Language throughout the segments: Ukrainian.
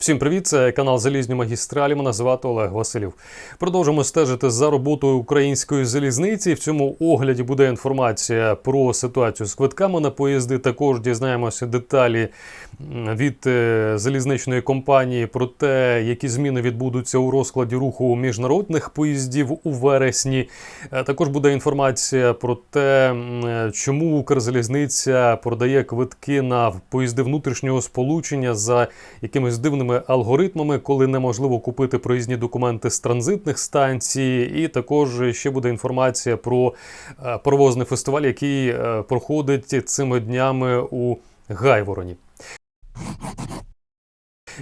Всім привіт! Це канал Залізні магістралі. Мене звати Олег Василів. Продовжимо стежити за роботою української залізниці. В цьому огляді буде інформація про ситуацію з квитками на поїзди. Також дізнаємося деталі від е, залізничної компанії про те, які зміни відбудуться у розкладі руху міжнародних поїздів у вересні. Е, Також буде інформація про те, е, чому Укрзалізниця продає квитки на поїзди внутрішнього сполучення за якимись дивними алгоритмами, коли неможливо купити проїзні документи з транзитних станцій. І також ще буде інформація про провозний паровозний фестиваль, який е, проходить цими днями у Гайвороні.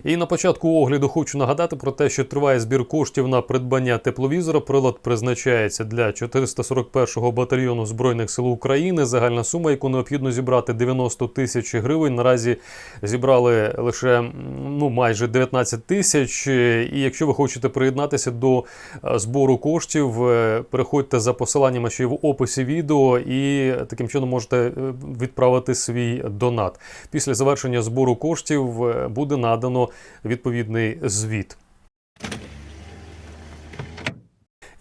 І на початку огляду хочу нагадати про те, що триває збір коштів на придбання тепловізора. Прилад призначається для 441-го батальйону збройних сил України. Загальна сума, яку необхідно зібрати 90 тисяч гривень. Наразі зібрали лише ну майже 19 тисяч. І якщо ви хочете приєднатися до е, збору коштів, е, переходьте за посиланнями, що в описі відео, і таким чином можете е, відправити свій донат. Після завершення збору коштів буде надано відповідний звіт.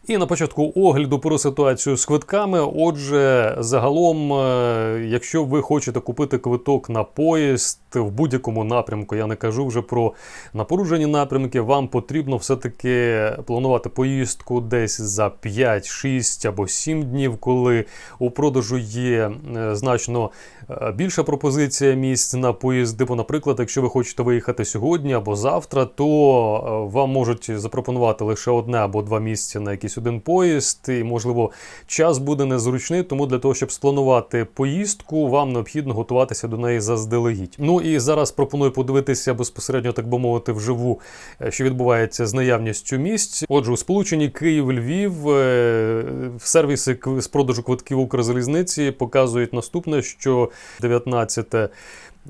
І на початку огляду про ситуацію з квитками. Отже, загалом, е, якщо ви хочете купити квиток на поїзд в будь-якому напрямку, я не кажу вже про напружені напрямки, вам потрібно все-таки планувати поїздку десь за 5, 6 або 7 днів, коли у продажу є е, значно е, більша пропозиція місць на поїзди. Бо, наприклад, якщо ви хочете виїхати сьогодні або завтра, то е, вам можуть запропонувати лише одне або два місця на якийсь один поїзд, і можливо час буде незручний. Тому для того, щоб спланувати поїздку, вам необхідно готуватися до неї заздалегідь. Ну зараз пропоную подивитися безпосередньо, так би мовити, вживу, е, що відбувається з наявністю місць. Отже, у сполученні Київ-Львів е, сервіси з продажу квитків Укрзалізниці показують наступне, що 19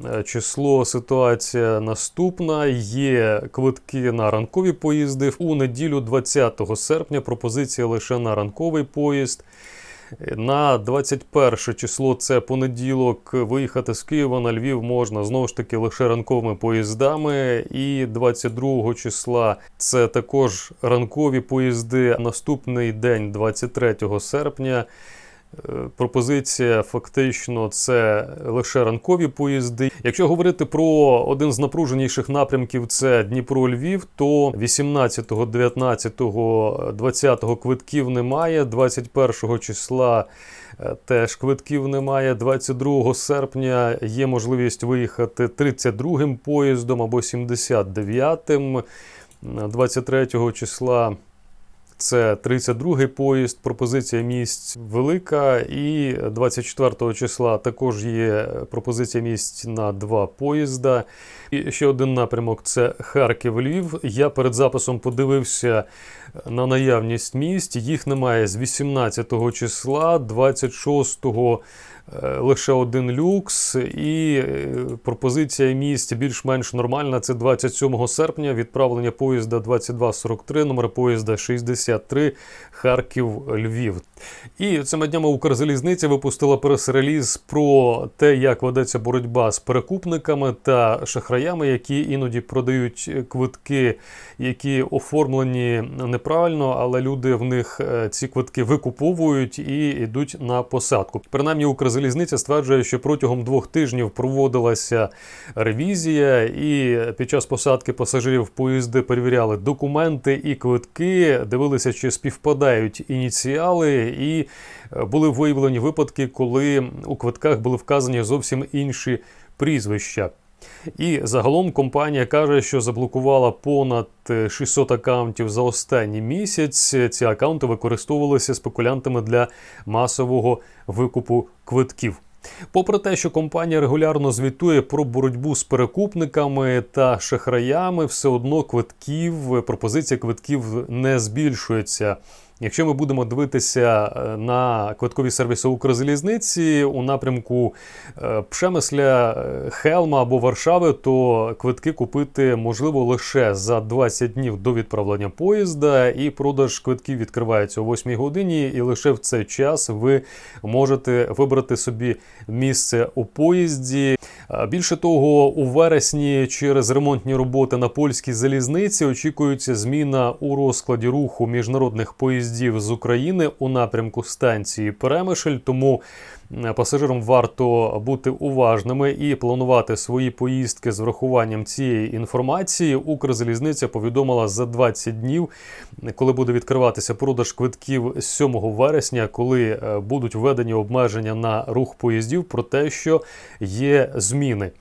Е, Число ситуація наступна. Є квитки на ранкові поїзди. У неділю 20 серпня пропозиція лише на ранковий поїзд. На 21 число це понеділок. Виїхати з Києва на Львів можна знову ж таки лише ранковими поїздами. І 22 числа це також ранкові поїзди. Наступний день, 23 серпня. Е, Пропозиція фактично це лише ранкові поїзди. Якщо говорити про один з напруженіших напрямків, це Дніпро-Львів, то 18, 19, 20 квитків немає. 21 числа е, теж квитків немає. 22 серпня є можливість виїхати 32-м поїздом або 79-м. 23 числа це 32-й поїзд, пропозиція місць велика. І 24 числа також є пропозиція місць на два поїзда. І ще один напрямок це Харків-Львів. Я перед записом подивився на наявність місць. Їх немає з 18 числа, 26-го е, лише один люкс, і е, пропозиція місць більш-менш нормальна. Це 27 серпня. Відправлення поїзда 2243, номер поїзда 63 Харків-Львів. І цими днями Укрзалізниця випустила прес-реліз про те, як ведеться боротьба з перекупниками та шахраями, які іноді продають квитки, які оформлені неправильно, але люди в них е, ці квитки викуповують і йдуть на посадку. Принаймні, Укрзалізниця стверджує, що протягом двох тижнів проводилася ревізія, і під час посадки пасажирів поїзди перевіряли документи і квитки, дивилися, чи співпадають ініціали, і е, були виявлені випадки, коли у квитках були вказані зовсім інші прізвища. І загалом компанія каже, що заблокувала понад е, 600 акаунтів за останній місяць. Ці акаунти використовувалися спекулянтами для масового викупу квитків. Попри те, що компанія регулярно звітує про боротьбу з перекупниками та шахраями, все одно квитків, пропозиція квитків не збільшується. Якщо ми будемо дивитися е, на квиткові сервіси Укрзалізниці у напрямку е, Пшемисля, е, Хелма або Варшави, то квитки купити можливо лише за 20 днів до відправлення поїзда, і продаж квитків відкривається о 8 годині, і лише в цей час ви можете вибрати собі місце у поїзді. Е, Більше того, у вересні через ремонтні роботи на польській залізниці очікується зміна у розкладі руху міжнародних поїздів з України у напрямку станції Перемишль. Тому е, пасажирам варто бути уважними і планувати свої поїздки з врахуванням цієї інформації. Укрзалізниця повідомила за 20 днів, коли буде відкриватися продаж квитків з 7 вересня, коли е, будуть введені обмеження на рух поїздів, про те, що є зміни.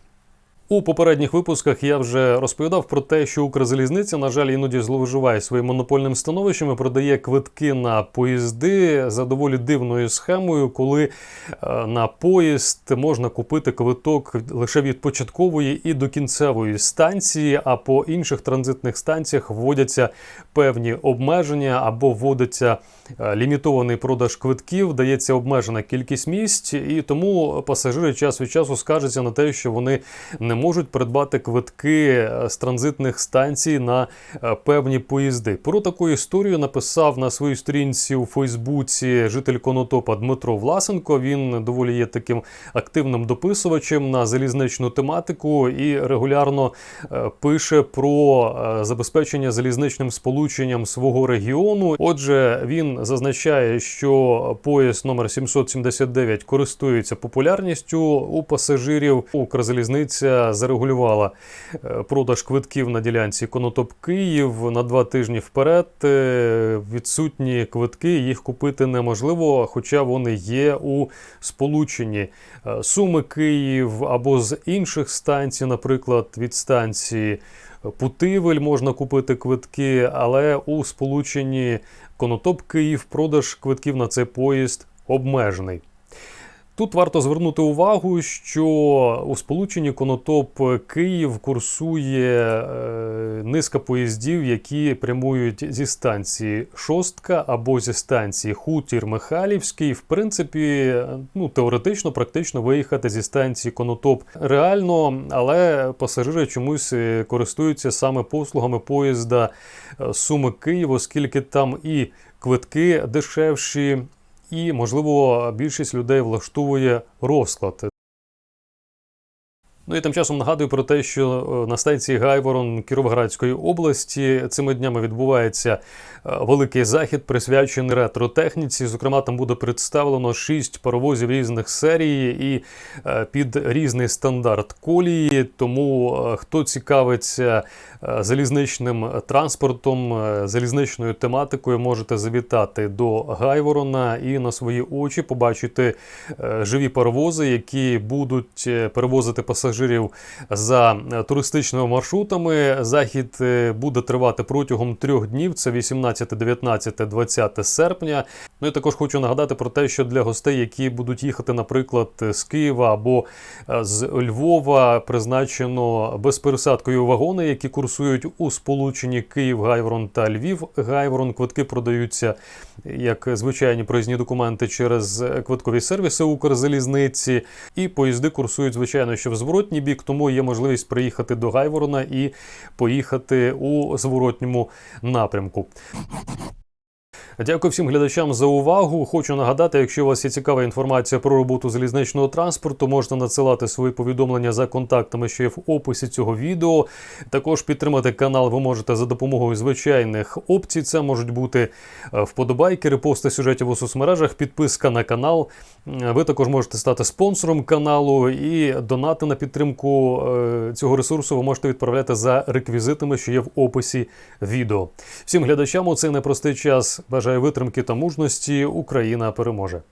У попередніх випусках я вже розповідав про те, що Укрзалізниця, на жаль, іноді зловживає своїм монопольним становищем і продає квитки на поїзди за доволі дивною схемою, коли е, на поїзд можна купити квиток лише від початкової і до кінцевої станції, а по інших транзитних станціях вводяться певні обмеження або вводиться е, лімітований продаж квитків, дається обмежена кількість місць, і тому пасажири час від часу скаржаться на те, що вони не можуть придбати квитки е, з транзитних станцій на е, певні поїзди. Про таку історію написав на своїй сторінці у Фейсбуці житель Конотопа Дмитро Власенко. Він доволі є таким активним дописувачем на залізничну тематику і регулярно е, пише про забезпечення залізничним сполученням свого регіону. Отже, він зазначає, що поїзд номер 779 користується популярністю у пасажирів. Укрзалізниця зарегулювала е, продаж квитків на ділянці Конотоп Київ на два тижні вперед. Е, Відсутні квитки їх купити неможливо, хоча вони є у сполученні Е, Суми Київ або з інших станцій, наприклад, від станції. Путивель можна купити квитки, але у сполученні Конотоп Київ продаж квитків на цей поїзд обмежений. Тут варто звернути увагу, що у сполученні Конотоп Київ курсує е, низка поїздів, які прямують зі станції Шостка або зі станції Хутір Михайлівський. В принципі, ну теоретично, практично виїхати зі станції Конотоп реально, але пасажири чомусь е, користуються саме послугами поїзда е, Суми Київ, оскільки там і квитки дешевші і, можливо, більшість людей влаштовує розклад. Ну і тим часом нагадую про те, що е, на станції Гайворон Кіровоградської області цими днями відбувається е, великий захід, присвячений ретро-техніці. Зокрема, там буде представлено шість паровозів різних серій і е, під різний стандарт колії. Тому хто цікавиться залізничним транспортом, залізничною тематикою, можете завітати до Гайворона і на свої очі побачити живі паровози, які будуть перевозити пасажирів пасажирів за е, туристичними маршрутами. Захід е, буде тривати протягом трьох днів. Це 18, 19, 20 серпня. Ну і також хочу нагадати про те, що для гостей, які будуть їхати, наприклад, з Києва або е, з Львова, призначено безпересадкові вагони, які курсують у сполученні Київ, Гайворон та Львів. Гайворон квитки продаються як звичайні проїзні документи через квиткові сервіси Укрзалізниці, і поїзди курсують звичайно, що в зворотні зворотній бік, тому є можливість приїхати до Гайворона і поїхати у зворотньому напрямку. Дякую всім глядачам за увагу. Хочу нагадати, якщо у вас є цікава інформація про роботу залізничного транспорту, можна надсилати свої повідомлення за контактами, що є в описі цього відео. Також підтримати канал ви можете за допомогою звичайних опцій. Це можуть бути е, вподобайки, репости сюжетів у соцмережах, підписка на канал. Е, ви також можете стати спонсором каналу і донати на підтримку е, цього ресурсу ви можете відправляти за реквізитами, що є в описі відео. Всім глядачам у цей непростий час. Бажаю витримки та мужності. Україна переможе.